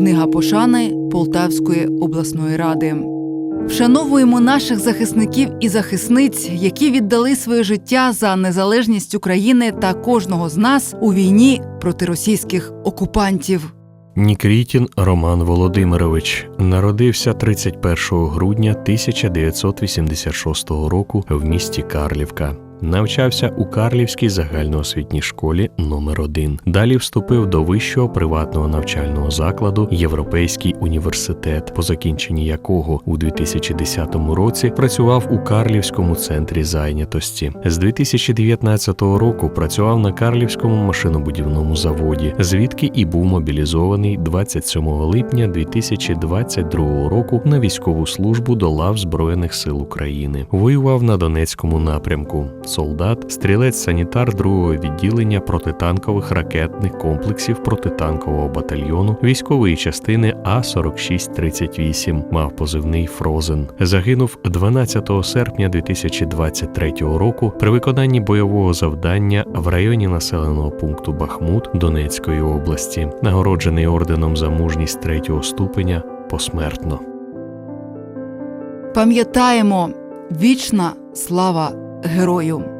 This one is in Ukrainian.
Книга пошани Полтавської обласної ради. Вшановуємо наших захисників і захисниць, які віддали своє життя за незалежність України та кожного з нас у війні проти російських окупантів. Нікрітін Роман Володимирович народився 31 грудня 1986 року в місті Карлівка. Навчався у Карлівській загальноосвітній школі номер 1 Далі вступив до вищого приватного навчального закладу Європейський університет, по закінченні якого у 2010 році працював у Карлівському центрі зайнятості. З 2019 року працював на Карлівському машинобудівному заводі, звідки і був мобілізований 27 липня 2022 року на військову службу до лав Збройних сил України. Воював на Донецькому напрямку. Солдат, стрілець-санітар другого відділення протитанкових ракетних комплексів протитанкового батальйону військової частини А 4638 мав позивний Фрозен. Загинув 12 серпня 2023 року при виконанні бойового завдання в районі населеного пункту Бахмут Донецької області, нагороджений орденом за мужність третього ступеня посмертно. Пам'ятаємо вічна слава герою.